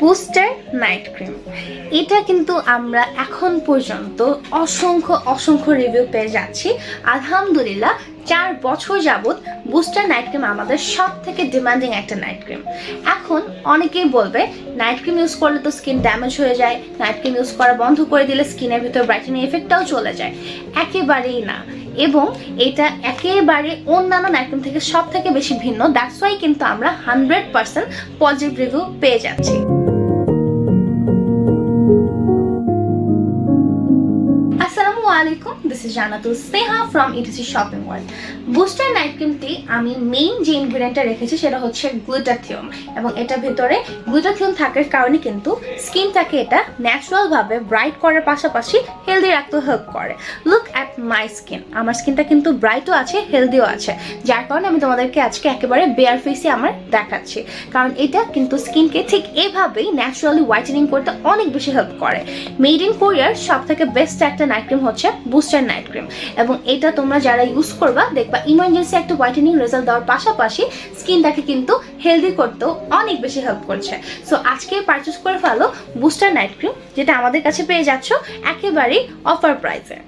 Booster night cream. এটা কিন্তু আমরা এখন পর্যন্ত অসংখ্য অসংখ্য রিভিউ পেয়ে যাচ্ছি। আলহামদুলিল্লাহ, চার বছর যাবত বুস্টার নাইট ক্রিম আমাদের সব থেকে ডিমান্ডিং একটা নাইট ক্রিম এখন অনেকেই বলবে নাইট ক্রিম ইউজ করলে তো স্কিন ড্যামেজ হয়ে যায় নাইট ক্রিম ইউজ করা বন্ধ করে দিলে স্কিনের ভিতর ব্রাইটেনিং এফেক্টটাও চলে যায়। একেবারেই না। এবং এটা একেবারে অন্যান্য ক্রিম থেকে সব থেকে বেশি ভিন্ন। দ্যাটস ওয়াই কিন্তু আমরা হান্ড্রেড পার্সেন্ট পজিটিভ রিভিউ পেয়ে যাচ্ছি। আলাইকুম this is Jannatul Sneha from ETC shopping world booster night ক্রিমটি আমি মেইন যে ইনগ্রিডিয়েন্টটা রেখেছি সেটা হচ্ছে গ্লুটাথিয়ম এবং এটা ভেতরে গ্লুটাথিয়ম থাকার কারণে কিন্তু স্কিনটাকে এটা ন্যাচারালভাবে ব্রাইট করার পাশাপাশি হেলদি রাখতেও হেল্প করে। লুক অ্যাট মাই স্কিন আমার স্কিনটা কিন্তু ব্রাইটও আছে হেলদিও আছে। যার কারণে আমি তোমাদেরকে আজকে একেবারে বেয়ার ফেসে আমার দেখাচ্ছি। কারণ এটা কিন্তু স্কিনকে ঠিক এভাবেই ন্যাচারালি হোয়াইটেনিং করতে অনেক বেশি হেল্প করে। মেড ইন কোরিয়ার সব থেকে বেস্ট একটা নাইট ক্রিম হচ্ছে বুস্টার নাইট ক্রিম এবং এটা তোমরা যারা ইউজ করবা, দেখবা ইমার্জেন্সি একটা হোয়াইটেনিং রেজাল্ট দেওয়ার পাশাপাশি স্কিনটাকে কিন্তু হেলদি করতেও অনেক বেশি হেল্প করছে। সো আজকে পারচেস করে ফেলো বুস্টার নাইট ক্রিম যেটা আমাদের কাছে পেয়ে যাচ্ছ একেবারেই অফার প্রাইসে